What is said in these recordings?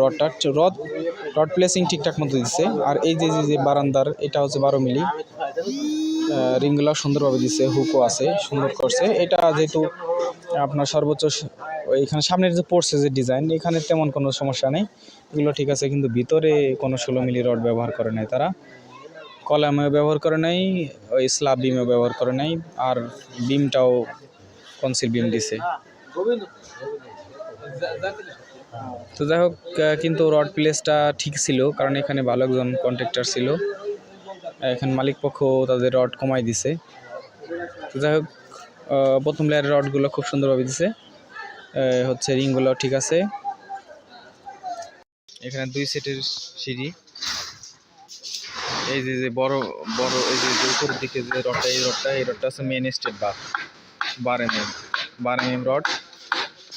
রডটা rod rod placing ঠিকঠাক মতো দিচ্ছে আর এই যে যে বারান্দার, এটা হচ্ছে বারো মিলি। রিংগুলো সুন্দরভাবে দিচ্ছে হুকও আছে, সুন্দর করছে। এটা যেহেতু আপনার সর্বোচ্চ এখানে সামনের যে পড়ছে যে ডিজাইন এখানে তেমন কোনো সমস্যা নেই। এগুলো ঠিক আছে, কিন্তু ভিতরে কোনো ষোলো মিলি রড ব্যবহার করে নাই তারা। কলামেও ব্যবহার করে নাই, ওই স্ল্যাব বিমেও ব্যবহার করে নাই, আর বিমটাও কনসিল বিম দিছে। তো যাই হোক কিন্তু রড প্লেসটা ঠিক ছিল, কারণ এখানে ভালো একজন কন্ট্রাক্টর ছিল। এখানে মালিক পক্ষ তাদের রড কমাই দিছে। তো যাই হোক প্রথম লেয়ারের রডগুলো খুব সুন্দরভাবে দিছে। হচ্ছে রিংগুলো ঠিক আছে। এখানে দুই সেটের সিঁড়ি। এই যে যে বড় বড়, এই যে উপরের দিকে যে রডটা, এই রডটা এই রডটা আছে main state bar bar M M bar M M rod.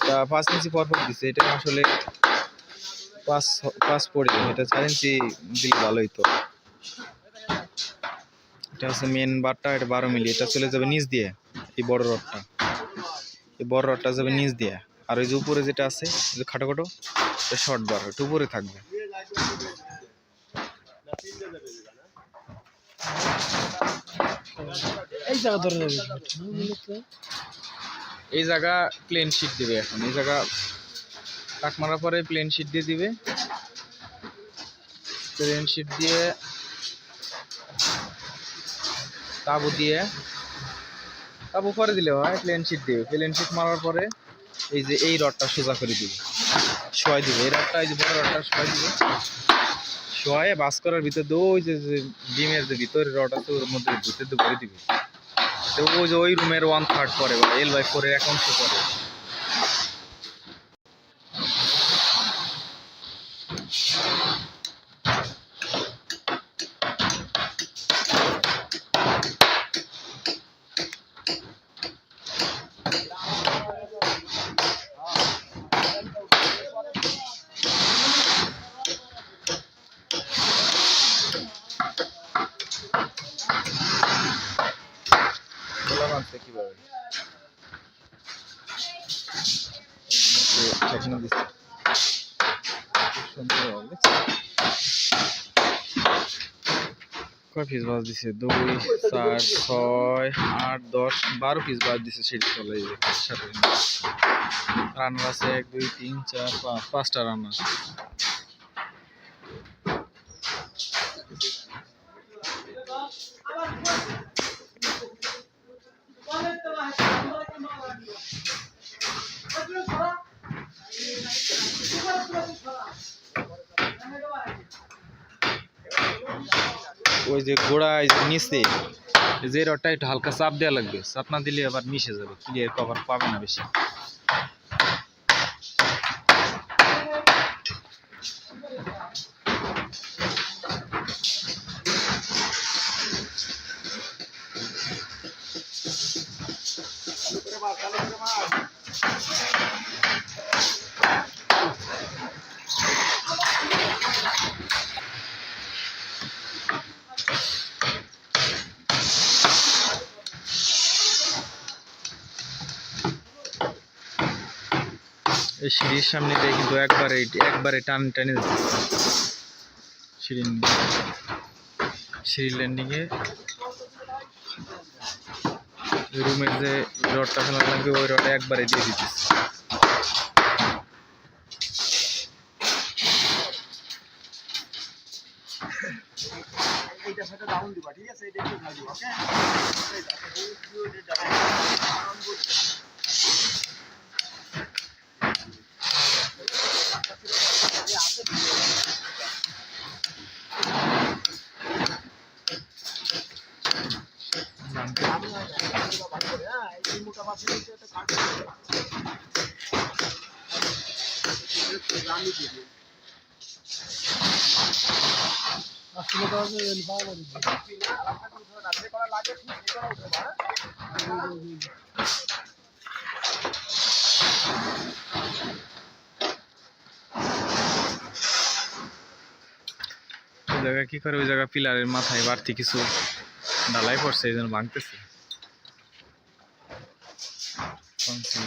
তা পাঁচ ইঞ্চি পরপর দিছে এটা আসলে পাঁচ পাঁচ পড়ে এটা চার ইঞ্চি দিলে ভালো হইতো এটা হচ্ছে মেন বারটা এটা বারো মিলি। এটা চলে যাবে নিচ দিয়ে এই বড় রডটা। এই বড় রডটা যাবে নিচ দিয়ে। আর ওই যে উপরে যেটা আছে যে খাটো খাটো এটা শর্ট বার ওটা উপরে থাকবে। এই জায়গা ধরে যাবে। এই জায়গা প্লেন শিট দিবে এখন। এই জায়গা কাট মারার পরে প্লেন শিট দিয়ে দিবে। প্লেন শিট দিয়ে তাবু দিয়ে তাবু পরে দিলে হয় প্লেন শিট দিবে প্লেন শিট মারার পরে এই যে এই রডটা সোজা করে দিবে। শোয়াই দিবে। এই রডটা, এই যে বড় রডটা শোয়াই দিবে। শোয়ায় বাস করার ভিতর ওই যে ডিমের যে ভিতরে রড আছে, ওর মধ্যে ভিতরে ভরে দিবে। ওই যে ওই রুমের ওয়ান থার্ড পরে এল বাই ফোরের এক অংশ পরে বললাম আনছে কীভাবে ঠেকানো দিচ্ছে খুব সুন্দর হবে, দেখছ? কয় পিস বাস দিছে? দুই, চার, ছয়, আট, দশ, বারো পিস বাস দিছে সেটি চলে এই যে সাথে রান্নার আছে এক, দুই, তিন, চার, পাঁচ, পাঁচটা রান্নার ওই যে গোড়া এই যে নিচে এই যে রডটা একটু হালকা চাপ দেওয়া লাগবে। চাপ না দিলে আবার মিশে যাবে ক্লিয়ার কভার পাবে না বেশি। সিঁড়ির সামনে দিয়ে কিন্তু একবারে একবারে টান টানে যাচ্ছে সিঁড়ি সিঁড়ি ল্যান্ডিংয়ে রুমের যে রডটা ফেলা লাগবে ওই রডে একবারে দিয়ে দিতেছে। ঠিক আছে জায়গায় কি করে? ওই জায়গা পিলারের মাথায় বাড়তি কিছু ঢালাই পড়ছে, এই জন্য ভাঙতেছে। Conceal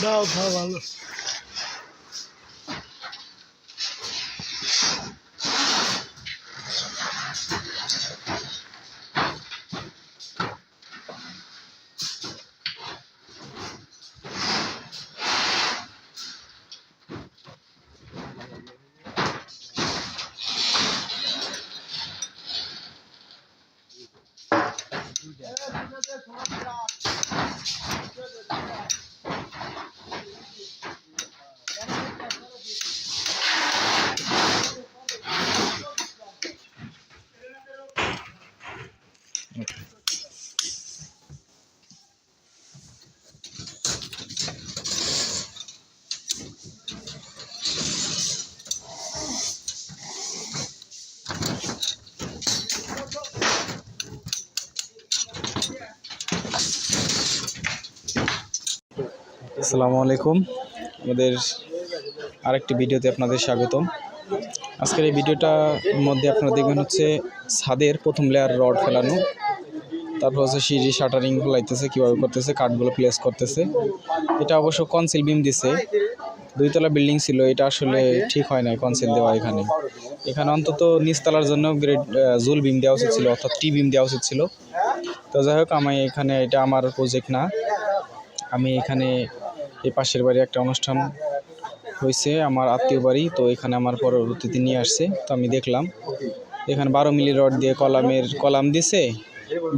那我拍完了。আসসালামু আলাইকুম। আমাদের আরেকটি ভিডিওতে আপনাদের স্বাগতম। আজকের এই ভিডিওটার মধ্যে আপনারা দেখবেন হচ্ছে ছাদের প্রথম লেয়ার রড ফেলানো। তারপর হচ্ছে সিঁড়ি শাটারিং ফেলাইতেছে, কীভাবে করতেছে, কাঠগুলো প্লেস করতেছে। এটা অবশ্য কনসিল বিম দিছে। দুইতলা বিল্ডিং ছিল, এটা আসলে ঠিক হয় না কনসিল দেওয়া এখানে। এখানে অন্তত নিচতলার জন্য গ্রেড জুল বিম দেওয়া উচিত ছিল, অর্থাৎ টি বিম দেওয়া উচিত ছিল। তো যাই হোক, আমি এখানে, এটা আমার প্রজেক্ট না। আমি এখানে এই পাশের বাড়ি একটা অনুষ্ঠান হয়েছে, আমার আত্মীয় বাড়ি, তো এখানে আমার পরবর্তীতে নিয়ে আসছে। তো আমি দেখলাম, এখানে বারো মিলি রড দিয়ে কলামের কলাম দিছে,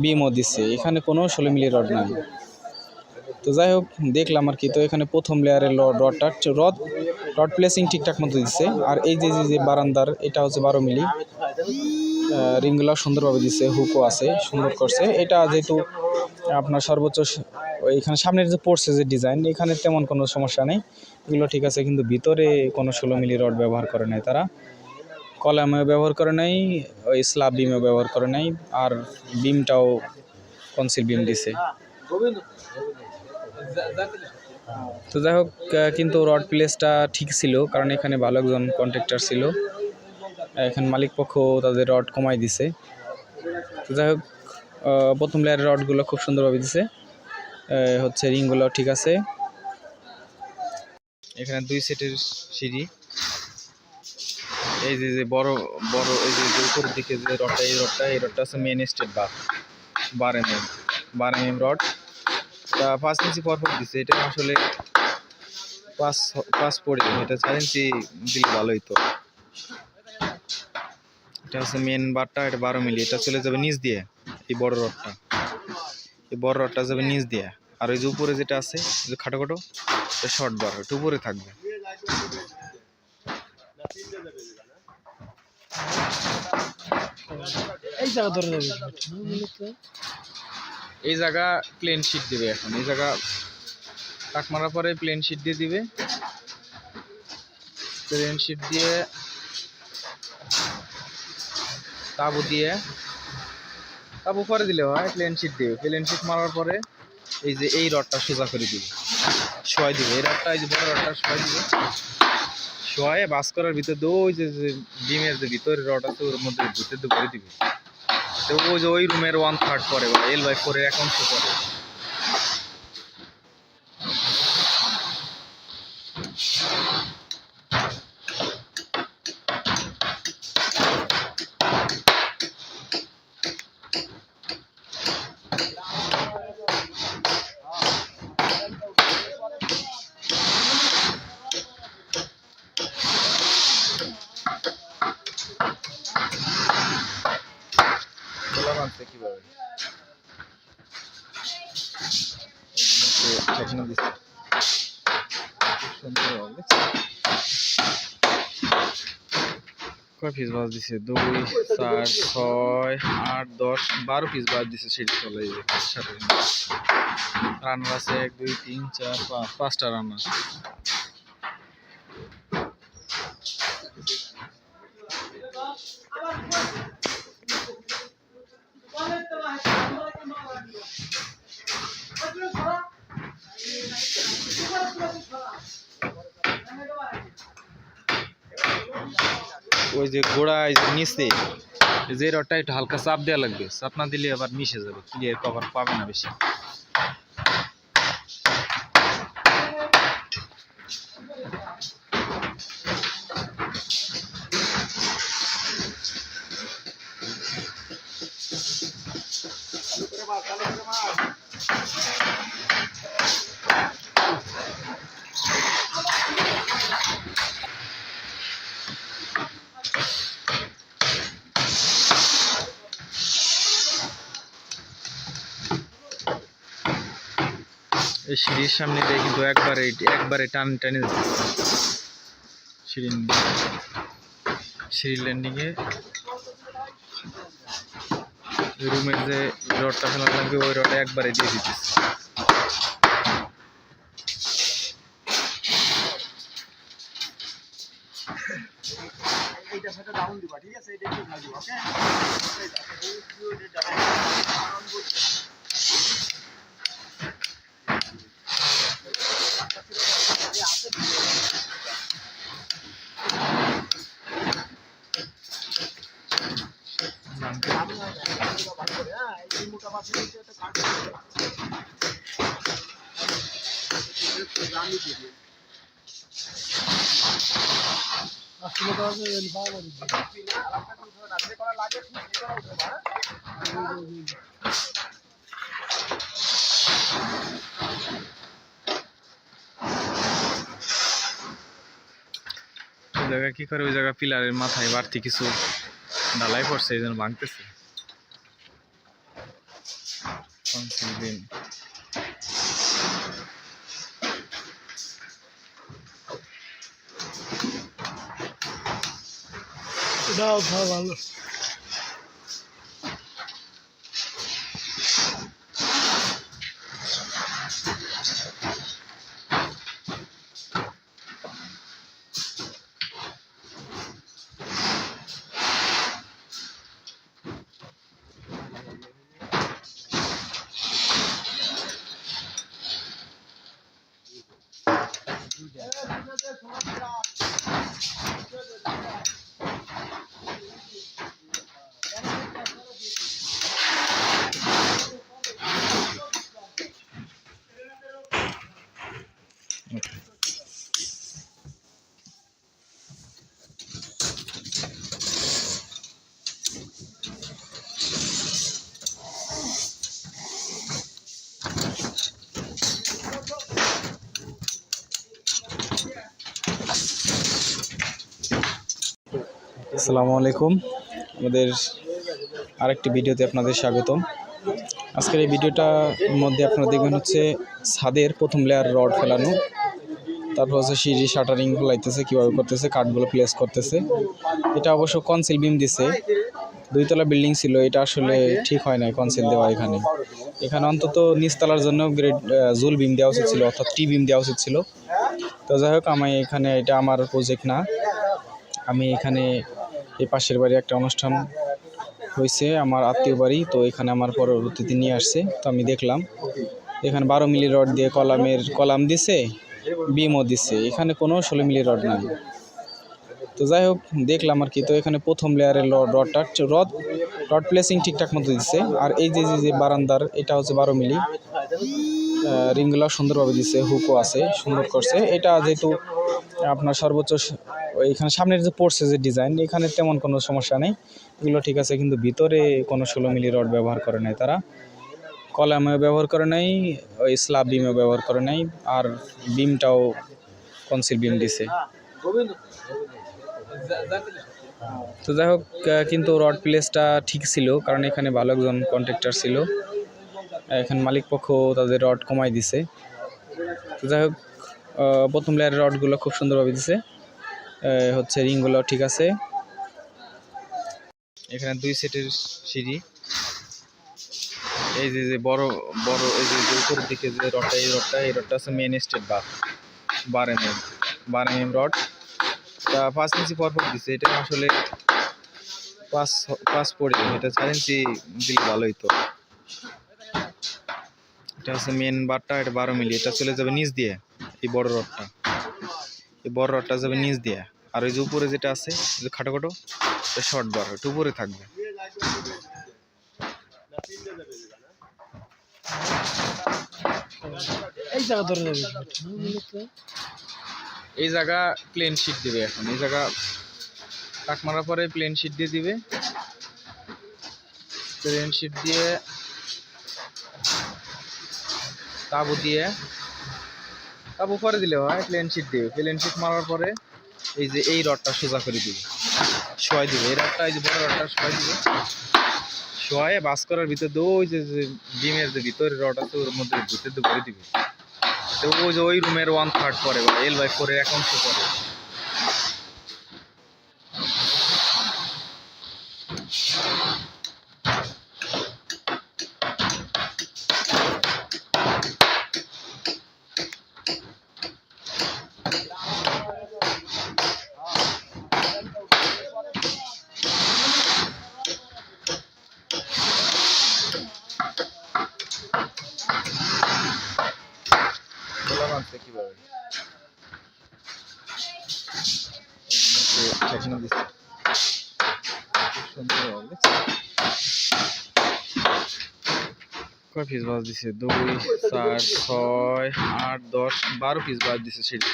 বিমও দিছে। এখানে কোনো ষোলো মিলি রড নাই। তো যাই হোক, দেখলাম আর কি। তো এখানে প্রথম লেয়ারের রডটা রড রড প্লেসিং ঠিকঠাক মতো দিচ্ছে আর এই যে যে বারান্দার, এটা হচ্ছে বারো মিলি। রিংগুলো সুন্দরভাবে দিছে, হুকও আছে, সুন্দর করছে। এটা যেহেতু আপনার সর্বোচ্চ এখানে সামনের যে পড়ছে যে ডিজাইন এখানে তেমন কোনো সমস্যা নেই। এগুলো ঠিক আছে, কিন্তু ভিতরে কোনো ষোলো মিলি রড ব্যবহার করে নাই তারা। কলামেও ব্যবহার করে নাই, ওই স্ল্যাব বিমেও ব্যবহার করে নাই, আর বিমটাও কনসিল বিম দিছে। তো যাই হোক কিন্তু রড প্লেসটা ঠিক ছিল, কারণ এখানে ভালো একজন কন্ট্রাক্টর ছিল। এখানে মালিক পক্ষ তাদের রড কমাই দিছে। তো যাই হোক প্রথম লেয়ারের রডগুলো খুব সুন্দরভাবে দিছে। হচ্ছে রিংগুলো ঠিক আছে। এখানে দুই সেটের সিঁড়ি। এই যে বড় বড়, এই যে উপরের দিকে যে রডটা, এই রডটা এই রডটা আছে main state bar bar M M bar M M rod তা পাঁচ ইঞ্চি পর পর দিছে, এটা আসলে পাঁচ পাঁচ পড়ে এটা চার ইঞ্চি দিলে ভালো হইতো। এটা হচ্ছে মেন বারটা এটা বারো মিলি, এটা চলে যাবে নিচ দিয়ে, এই বড় রডটা এই বড় রডটা যাবে নিচ দিয়ে। আর ওই যে উপরে যেটা আছে যে খাটো খাটো শর্ট বার ওটা উপরে থাকবে। এই জায়গা ধরে এই জায়গা প্লেন শিট দিবে এখন। এই জায়গা কাট মারার পরে প্লেন শিট দিয়ে দিবে। প্লেন শিট দিয়ে তাবু দিয়ে তাবু পরে দিলে হয় প্লেন শিট দিবে। প্লেন শিট মারার পরে এই যে এই রডটা সোজা করে দিবে। শোয়াই দিবে। এই রডটা, এই যে বড় রডটা শোয়াই দিবে। শোয়ায় বাস করার ভিতর দিয়ে ওই যে ডিমের যে ভিতরে রড আছে, ওর মধ্যে ভিতর দিয়ে করে দিবে। তো ওই যে ওই রুমের ওয়ান থার্ড পরে বা এল বাই ফোরের এক অংশ পরে। বাঁধছে কীভাবে? কয় পিস বাজ দিছে? দুই, চার, ছয়, আট, দশ, বারো পিস বাজ দিছে সেটি চলে সাথে রান্নার আছে এক, দুই, তিন, চার, পাঁচ, পাঁচটা রান্নার ওই যে গোড়া এই যে নিচে, এই যে রডটা একটু হালকা চাপ দেওয়া লাগবে। চাপ না দিলে আবার মিশে যাবে ক্লিয়ার কভার পাবে না বেশি। এই সিঁড়ির সামনে দিয়ে কিন্তু একবারে একবারে টান টানে সিঁড়ির সিঁড়ির ল্যান্ডিংয়ে রুমের যে রডটা ফেলা লাগবে, ওই রডে একবারে দিয়ে দিতেছে। আসলে তো আছে এল পাওয়া যাবে ওই জায়গা কি করে ওই জায়গা পিলারের মাথায় বাড়তি কিছু ঢালাই পড়ছে, এই জন্য ভাঙতেছে। Tam söyleyeyim. Daha havalı. আসসালামু আলাইকুম। আমাদের আরেকটি ভিডিওতে আপনাদের স্বাগতম। আজকের এই ভিডিওটার মধ্যে আপনারা দেখবেন হচ্ছে ছাদের প্রথম লেয়ার রড ফেলানো। তারপর হচ্ছে সিঁড়ি শাটারিং ফেলাইতেছে, কীভাবে করতেছে, কাঠগুলো প্লেস করতেছে। এটা অবশ্য কনসিল বিম দিছে। দুইতলা বিল্ডিং ছিল, এটা আসলে ঠিক হয় নাই কনসিল দেওয়া এখানে। এখানে অন্তত নিচতলার জন্য গ্রেড জুল বিম দেওয়া উচিত ছিল, অর্থাৎ টি বিম দেওয়া উচিত ছিল। তো যাই হোক, আমি এখানে, এটা আমার প্রজেক্ট না। আমি এখানে এই পাশের বাড়ি একটা অনুষ্ঠান হয়েছে, আমার আত্মীয় বাড়ি, তো এখানে আমার পরবর্তীতে নিয়ে আসছে। তো আমি দেখলাম, এখানে বারো মিলি রড দিয়ে কলামের কলাম দিছে, বিমও দিছে। এখানে কোনো ষোলো মিলি রড নাই। তো যাই হোক, দেখলাম আর কি, তো এখানে প্রথম লেয়ারের রডটা রড রড প্লেসিং ঠিকঠাক মতো দিচ্ছে আর এই যে যে যে বারান্দার, এটা হচ্ছে বারো মিলি। রিংগুলো সুন্দরভাবে দিছে হুকও আছে, সুন্দর করছে। এটা যেহেতু আপনার সর্বোচ্চ এখানে সামনের যে পড়ছে যে ডিজাইন এখানে তেমন কোনো সমস্যা নেই। এগুলো ঠিক আছে, কিন্তু ভিতরে কোনো ষোলো মিলি রড ব্যবহার করে নাই তারা। কলামেও ব্যবহার করে নাই, ওই স্ল্যাব বিমেও ব্যবহার করে নাই, আর বিমটাও কনসিল বিম দিছে। তো যাই হোক কিন্তু রড প্লেসটা ঠিক ছিল, কারণ এখানে ভালো একজন কন্ট্রাক্টর ছিল। এখানে মালিক পক্ষ তাদের রড কমাই দিছে। তো যাই হোক প্রথম লেয়ারের রডগুলো খুব সুন্দরভাবে দিছে। হচ্ছে রিংগুলো ঠিক আছে। এখানে দুই সেটের সিঁড়ি। এই যে যে বড় বড়, এই যে উপরের দিকে যে রডটা, এই রডটা এই রডটা আছে main state bar bar M M M M rod তা পাঁচ ইঞ্চি পরপর দিছে। এটা আসলে পাঁচ পাঁচ পড়ে এটা চার ইঞ্চি দিলে ভালোই তো এটা হচ্ছে মেন বারটা এটা বারো মিলি। এটা চলে যাবে নিচ দিয়ে এই বড় রডটা। এই বড় রডটা যাবে নিচ দিয়ে। আর ওই যে উপরে যেটা আছে যে খাটো খাটো এটা শর্ট বার ওটা উপরে থাকবে। এই জায়গা ধরে যাবে। এই জায়গা প্লেন শিট দিবে এখন। এই জায়গা টাক মারার পরে প্লেন শিট দিয়ে দিবে। প্লেন শিট দিয়ে তাবু দিয়ে। তাবু পরে দিলে হয় প্লেন শিট দিবে প্লেন শিট মারার পরে এই যে এই রডটা সোজা করে দিবে। শোয়াই দিবে। এই রডটা, এই যে বড় রডটা শোয়াই দিবে। শোয়ায় বাস করার ভিতর দিয়ে ওই যে ডিমের যে ভিতরে রড আছে, ওর মধ্যে ভিতর দিয়ে দিবে। তো ওই যে ওই রুমের ওয়ান থার্ড পরে বা এল বাই ফোরের এক অংশ পরে। কয় পিস বাস দিছে? দুই চার ছয় আট দশ বারো পিস বাস দিছে সেটা